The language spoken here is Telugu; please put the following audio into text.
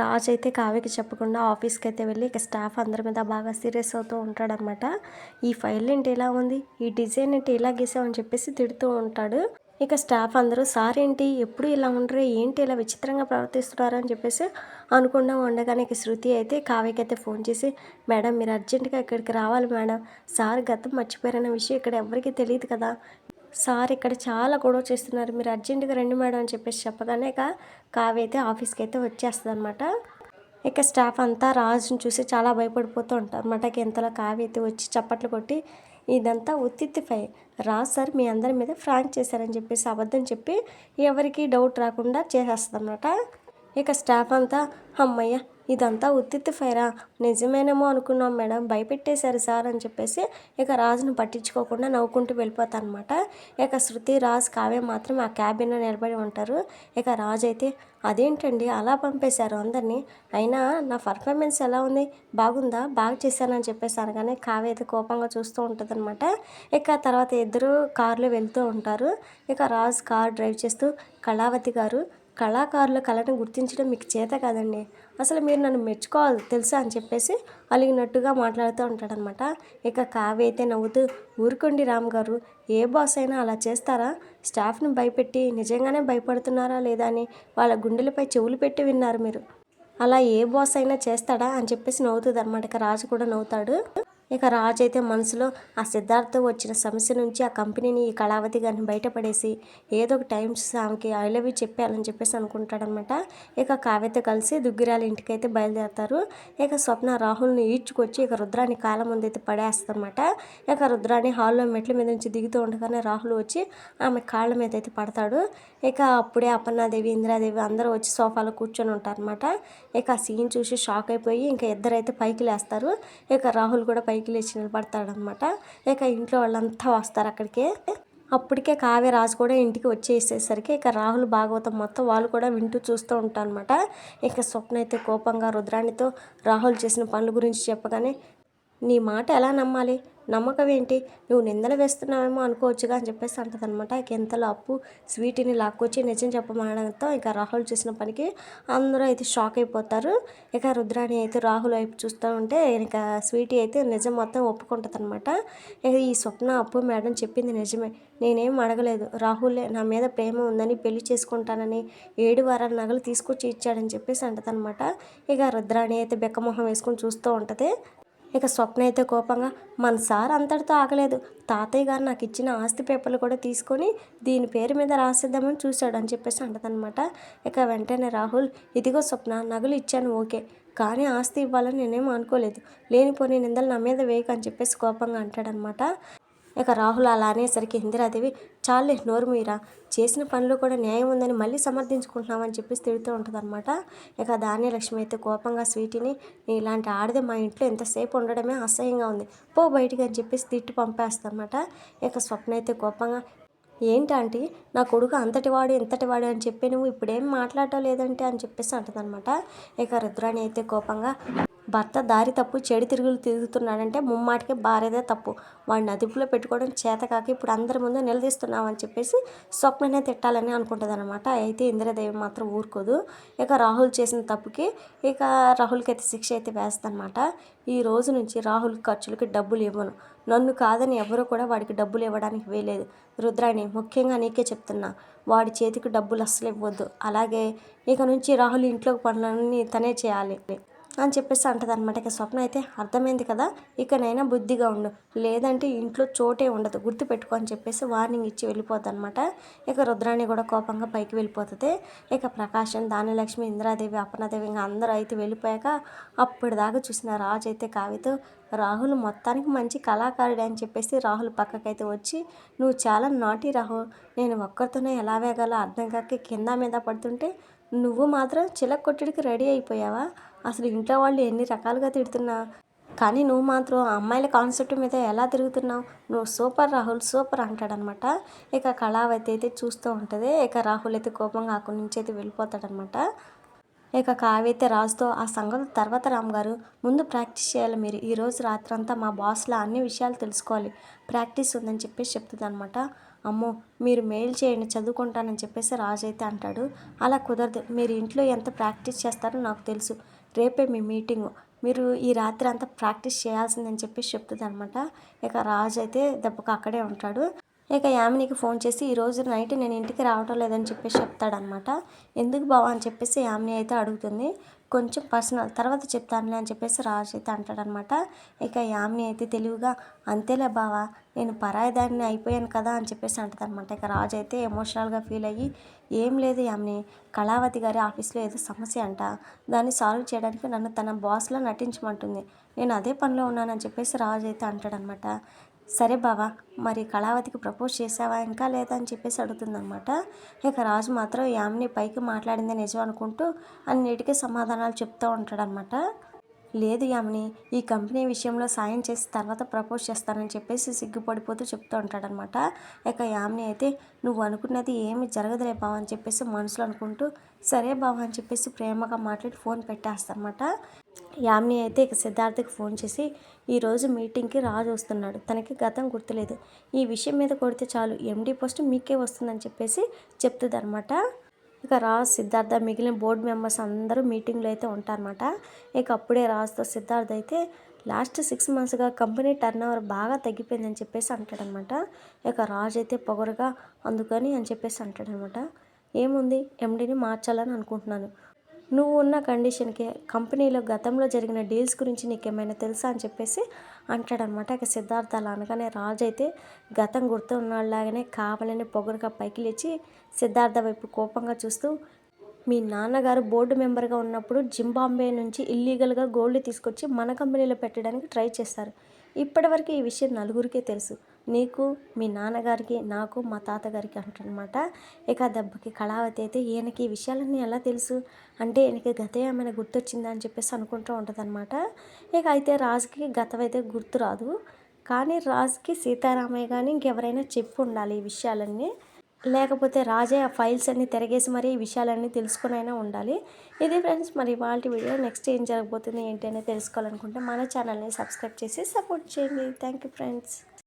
రాజ్ అయితే కావ్యకి చెప్పకుండా ఆఫీస్కి అయితే వెళ్ళి ఇక స్టాఫ్ అందరి మీద బాగా సీరియస్ అవుతూ ఉంటాడనమాట ఈ ఫైల్ ఏంటి ఇలా ఉంది? ఈ డిజైన్ ఏంటి ఇలా గీసామని చెప్పేసి తిడుతూ ఉంటాడు. ఇక స్టాఫ్ అందరూ సార్ ఏంటి? ఎప్పుడు ఇలా ఉండరు? ఏంటి ఇలా విచిత్రంగా ప్రవర్తిస్తున్నారు అని చెప్పేసి అనుకుండా ఉండగానే ఇక శృతి అయితే కావ్యకి అయితే ఫోన్ చేసి మేడం మీరు అర్జెంటుగా ఇక్కడికి రావాలి మేడం. సార్ గతం మర్చిపోయారన్న విషయం ఇక్కడ ఎవరికీ తెలియదు కదా. సార్ ఇక్కడ చాలా గొడవ చేస్తున్నారు. మీరు అర్జెంటుగా రండి మేడం అని చెప్పేసి చెప్పగానే ఇక కావ్య అయితే ఆఫీస్కి అయితే వచ్చేస్తుంది అనమాట ఇక స్టాఫ్ అంతా రాజుని చూసి చాలా భయపడిపోతూ ఉంటారు అనమాట ఇంతలో కావ్య అయితే వచ్చి చప్పట్లు కొట్టి ఇదంతా ఉత్తిత్తి ఫై రాజు సార్ మీ అందరి మీద ఫ్రాంక్ చేశారని చెప్పేసి అబద్ధం చెప్పి ఎవరికి డౌట్ రాకుండా చేసేస్తుంది అనమాట ఇక స్టాఫ్ అంతా అమ్మయ్య ఇదంతా ఉత్తిత్తి ఫైరా. నిజమేనేమో అనుకున్నాం మేడం. భయపెట్టేశారు సార్ అని చెప్పేసి ఇక రాజును పట్టించుకోకుండా నవ్వుకుంటూ వెళ్ళిపోతానమాట. ఇక శృతి రాజ్ కావ్య మాత్రం ఆ క్యాబిన్లో నిలబడి ఉంటారు. ఇక రాజు అయితే అదేంటండి? అలా పంపేశారు అందరినీ. అయినా నా పర్ఫార్మెన్స్ ఎలా ఉంది? బాగుందా? బాగా చేశానని చెప్పేసి అనగానే కావ్య అయితే కోపంగా చూస్తూ ఉంటుంది అనమాట ఇక తర్వాత ఇద్దరు కారులో వెళ్తూ ఉంటారు. ఇక రాజ్ కార్ డ్రైవ్ చేస్తూ కళావతి గారు కళాకారుల కళను గుర్తించడం మీకు చేత కాదండి. అసలు మీరు నన్ను మెచ్చుకోవాలి తెలుసా అని చెప్పేసి అలిగినట్టుగా మాట్లాడుతూ ఉంటాడనమాట ఇక కావ్య అయితే నవ్వుతూ ఊరుకోండి రామ్ గారు ఏ బాస్ అయినా అలా చేస్తారా? స్టాఫ్ను భయపెట్టి నిజంగానే భయపడుతున్నారా లేదా అని వాళ్ళ గుండెలపై చెవులు పెట్టి విన్నారు మీరు. అలా ఏ బాస్ అయినా చేస్తాడా? అని చెప్పేసి నవ్వుతుంది అనమాట ఇక రాజు కూడా నవ్వుతాడు. ఇక రాజు అయితే మనసులో ఆ సిద్ధార్థ వచ్చిన సమస్య నుంచి ఆ కంపెనీని ఈ కళావతి గారిని బయటపడేసి ఏదో ఒక టైమ్స్ ఆమెకి ఐ లవ్ యూ చెప్పాలని చెప్పేసి అనుకుంటాడనమాట. ఇక కావ్యతో కలిసి దుగ్గిరాల ఇంటికి అయితే బయలుదేరతారు. ఇక స్వప్న రాహుల్ని ఈడ్చుకొచ్చి ఇక రుద్రాన్ని కాలం ముందు అయితే పడేస్తారనమాట ఇక రుద్రాన్ని హాల్లో మెట్ల మీద నుంచి దిగుతూ ఉండగానే రాహుల్ వచ్చి ఆమె కాళ్ళ మీద అయితే పడతాడు. ఇక అప్పుడే అపర్ణాదేవి ఇందిరాదేవి అందరూ వచ్చి సోఫాలో కూర్చొని ఉంటారనమాట. ఇక ఆ సీన్ చూసి షాక్ అయిపోయి ఇంకా ఇద్దరైతే పైకి లేస్తారు. ఇక రాహుల్ కూడా పైకి లేచి నిలబడతాడనమాట ఇక ఇంట్లో వాళ్ళంతా వస్తారు అక్కడికి. అప్పటికే కావ్య రాజు కూడా ఇంటికి వచ్చేసేసరికి ఇక రాహుల్ భాగవతం మొత్తం వాళ్ళు కూడా వింటూ చూస్తూ ఉంటారనమాట ఇక స్వప్న అయితే కోపంగా రుద్రాణితో రాహుల్ చేసిన పనుల గురించి చెప్పగానే నీ మాట ఎలా నమ్మాలి? నమ్మకం ఏంటి నువ్వు నిందలు వేస్తున్నావేమో అనుకోవచ్చుగా అని చెప్పేసి అంటదనమాట. ఇక ఎంతలో అప్పు స్వీటీని లాక్కొచ్చి నిజం చెప్పమనడంతో ఇక రాహుల్ చేసిన పనికి అందరూ అయితే షాక్ అయిపోతారు. ఇక రుద్రాణి అయితే రాహుల్ వైపు చూస్తూ ఉంటే ఇక స్వీటీ అయితే నిజం మొత్తం ఒప్పుకుంటుంది అనమాట ఇక ఈ స్వప్న అప్పు మేడం చెప్పింది నిజమే. నేనేం అడగలేదు. రాహుల్ నా మీద ప్రేమ ఉందని పెళ్ళి చేసుకుంటానని ఏడు వారాల నగలు తీసుకొచ్చి ఇచ్చాడని చెప్పేసి అంటదనమాట. ఇక రుద్రాణి అయితే బెక్కమొహం వేసుకొని చూస్తూ ఉంటుంది. ఇక స్వప్న అయితే కోపంగా మన సార్ అంతటితో ఆగలేదు. తాతయ్య గారు నాకు ఇచ్చిన ఆస్తి పేపర్లు కూడా తీసుకొని దీని పేరు మీద రాసిద్దామని చూశాడు అని చెప్పేసి అంటదనమాట ఇక వెంటనే రాహుల్ ఇదిగో స్వప్న నగలు ఇచ్చాను ఓకే. కానీ ఆస్తి ఇవ్వాలని నేనేం అనుకోలేదు. లేనిపోని నిందలు నా మీద వేయకు అని చెప్పేసి కోపంగా అంటాడనమాట ఇక రాహుల్ అలా అనేసరికి ఇందిరాదేవి చాలే నోరు మీరా చేసిన పనులు కూడా న్యాయం ఉందని మళ్ళీ సమర్థించుకుంటున్నామని చెప్పేసి తిడుతూ ఉంటుందన్నమాట. ఇక ధాన్యలక్ష్మి అయితే కోపంగా స్వీటీని "నీ ఇలాంటి ఆడదే మా ఇంట్లో ఎంతసేపు ఉండడమే అసహ్యంగా ఉంది. పో బయటికి అని చెప్పేసి తిట్టి పంపేస్తానమాట ఇక స్వప్న అయితే కోపంగా ఏంటంటే నా కొడుకు అంతటివాడు ఇంతటివాడు అని చెప్పి నువ్వు ఇప్పుడేం మాట్లాడటం లేదంటే అని చెప్పేసి అంటదనమాట ఇక రుద్రాణి అయితే కోపంగా భర్త దారి తప్పు చెడు తిరుగులు తిరుగుతున్నాడంటే ముమ్మాటికి భార్యదే తప్పు. వాడిని అదుపులో పెట్టుకోవడం చేత కాక ఇప్పుడు అందరి ముందు నిలదీస్తున్నామని చెప్పేసి స్వప్ననే తిట్టాలని అనుకుంటుంది అనమాట అయితే ఇందిరాదేవి మాత్రం ఊరుకోదు. ఇక రాహుల్ చేసిన తప్పుకి ఇక రాహుల్కి అయితే శిక్ష అయితే వేస్తుందన్నమాట. ఈ రోజు నుంచి రాహుల్ ఖర్చులకి డబ్బులు ఇవ్వను. నన్ను కాదని ఎవరు కూడా వాడికి డబ్బులు ఇవ్వడానికి వేయలేదు రుద్రాణి ముఖ్యంగా నీకే చెప్తున్నా వాడి చేతికి డబ్బులు అస్సలు ఇవ్వద్దు. అలాగే ఇక నుంచి రాహుల్ ఇంట్లో పనులన్నీ తనే చేయాలి. అని చెప్పేసి అంటది అనమాట ఇక స్వప్న అయితే అర్థమైంది కదా ఇకనైనా బుద్ధిగా ఉండు. లేదంటే ఇంట్లో చోటే ఉండదు. గుర్తుపెట్టుకో అని చెప్పేసి వార్నింగ్ ఇచ్చి వెళ్ళిపోద్ది అనమాట ఇక రుద్రాణి కూడా కోపంగా పైకి వెళ్ళిపోతుంది. ఇక ప్రకాశం దానిలక్ష్మి ఇంద్రాదేవి అప్పనాదేవి ఇంకా అందరూ అయితే వెళ్ళిపోయాక అప్పటిదాకా చూసిన రాజు అయితే కావితో రాహుల్ మొత్తానికి మంచి కళాకారుడు అని చెప్పేసి రాహుల్ పక్కకైతే వచ్చి నువ్వు చాలా నాటి రాహుల్. నేను ఒక్కరితోనే ఎలా వేగాలో అర్థం కాక కింద మీద పడుతుంటే నువ్వు మాత్రం చిలక కొట్టుడికి రెడీ అయిపోయావా? అసలు ఇంట్లో వాళ్ళు ఎన్ని రకాలుగా తిడుతున్నా? కానీ నువ్వు మాత్రం అమ్మాయిల కాన్సెప్ట్ మీద ఎలా తిరుగుతున్నావు? నువ్వు సూపర్ రాహుల్ సూపర్ అంటాడనమాట. ఇక కళావతి అయితే చూస్తూ ఉంటుంది. ఇక రాహుల్ అయితే కోపంగా అక్కడి నుంచి అయితే వెళ్ళిపోతాడనమాట. ఇక కావ్య అయితే రాజుతో ఆ సంగతి తర్వాత రామ్ గారు. ముందు ప్రాక్టీస్ చేయాలి మీరు. ఈరోజు రాత్రంతా మా బాస్లో అన్ని విషయాలు తెలుసుకోవాలి. ప్రాక్టీస్ ఉందని చెప్పేసి చెప్తుంది అనమాట అమ్మో మీరు మెయిల్ చేయండి చదువుకుంటానని చెప్పేసి రాజు అయితే అంటాడు. అలా కుదరదు. మీరు ఇంట్లో ఎంత ప్రాక్టీస్ చేస్తారో నాకు తెలుసు. రేపే మీ మీటింగు. మీరు ఈ రాత్రి అంతా ప్రాక్టీస్ చేయాల్సిందని చెప్పేసి చెప్తుంది అనమాట ఇక రాజు అయితే దెబ్బకు అక్కడే ఉంటాడు. ఇక యామినికి ఫోన్ చేసి ఈరోజు నైట్ నేను ఇంటికి రావటం లేదని చెప్పేసి చెప్తాడనమాట ఎందుకు బావా? అని చెప్పేసి యామిని అయితే అడుగుతుంది. కొంచెం పర్సనల్. తర్వాత చెప్తానులే అని చెప్పేసి రాజు అయితే అంటాడనమాట. ఇక యామిని అయితే తెలివిగా అంతేలే బావా నేను పరాయిదాన్ని అయిపోయాను కదా అని చెప్పేసి అంటదనమాట. ఇక రాజు అయితే ఎమోషనల్గా ఫీల్ అయ్యి ఏం లేదు యామిని కళావతి గారి ఆఫీస్లో ఏదో సమస్య అంట. దాన్ని సాల్వ్ చేయడానికి నన్ను తన బాస్లో నటించమంటుంది. నేను అదే పనిలో ఉన్నానని చెప్పేసి రాజు అయితే అంటాడనమాట. సరే బావా మరి కళావతికి ప్రపోజ్ చేసావా ఇంకా లేదా అని చెప్పేసి అడుగుతుందనమాట ఇక రాజు మాత్రం యామిని పైకి మాట్లాడిందే నిజం అనుకుంటూ అన్నిటికీ సమాధానాలు చెప్తూ ఉంటాడనమాట లేదు యామిని ఈ కంపెనీ విషయంలో సాయం చేసి తర్వాత ప్రపోజ్ చేస్తానని చెప్పేసి సిగ్గుపడిపోతూ చెప్తూ ఉంటాడనమాట ఇక యామిని అయితే నువ్వు అనుకున్నది ఏమి జరగదులే బావ అని చెప్పేసి మనసులో అనుకుంటూ సరే బావ అని చెప్పేసి ప్రేమగా మాట్లాడి ఫోన్ పెట్టేస్తానమాట యామిని అయితే ఇక సిద్ధార్థకి ఫోన్ చేసి ఈరోజు మీటింగ్కి రాజు వస్తున్నాడు. తనకి గతం గుర్తులేదు. ఈ విషయం మీద కొడితే చాలు. ఎండి పోస్ట్ మీకే వస్తుందని చెప్పేసి చెప్తుంది అనమాట ఇక రాజ్ సిద్ధార్థ మిగిలిన బోర్డు మెంబర్స్ అందరూ మీటింగ్లో అయితే ఉంటారన్నమాట. ఇక అప్పుడే రాజుతో సిద్ధార్థ అయితే లాస్ట్ సిక్స్ మంత్స్గా కంపెనీ టర్న్ ఓవర్ బాగా తగ్గిపోయిందని చెప్పేసి అంటాడనమాట ఇక రాజు అయితే పొగరుగా అందుకని అని చెప్పేసి అంటాడనమాట ఏముంది? ఎండీని మార్చాలని అనుకుంటున్నాను. నువ్వు ఉన్న కండిషన్కి కంపెనీలో గతంలో జరిగిన డీల్స్ గురించి నీకేమైనా తెలుసా అని చెప్పేసి అంటాడనమాట. ఇక సిద్ధార్థ అలా అనగానే రాజు అయితే గతం గుర్తు ఉన్నలాగానే కావాలని పొగరుగా పైకి లేచి సిద్ధార్థ వైపు కోపంగా చూస్తూ మీ నాన్నగారు బోర్డు మెంబర్గా ఉన్నప్పుడు జింబాంబే నుంచి ఇల్లీగల్గా గోల్డ్ తీసుకొచ్చి మన కంపెనీలో పెట్టడానికి ట్రై చేస్తారు. ఇప్పటివరకు ఈ విషయం నలుగురికే తెలుసు. నీకు మీ నాన్నగారికి నాకు మా తాతగారికి అంటనమాట ఇక దెబ్బకి కళావతి అయితే ఈయనకి ఈ విషయాలన్నీ ఎలా తెలుసు? అంటే ఈయనకి గతే ఏమైనా గుర్తొచ్చిందా అని చెప్పేసి అనుకుంటూ ఉంటుంది అనమాట ఇక అయితే రాజుకి గతం అయితే గుర్తు రాదు. కానీ రాజుకి సీతారామయ్య కానీ ఇంకెవరైనా చెప్పు ఉండాలి ఈ విషయాలన్నీ. లేకపోతే రాజే ఆ ఫైల్స్ అన్ని తిరగేసి మరి ఈ విషయాలన్నీ తెలుసుకునైనా ఉండాలి. ఇది ఫ్రెండ్స్ మరి వాళ్ళ వీడియో. నెక్స్ట్ ఏం జరగబోతుంది ఏంటి అనేది తెలుసుకోవాలనుకుంటే మన ఛానల్ని సబ్స్క్రైబ్ చేసి సపోర్ట్ చేయండి. Thank you friends.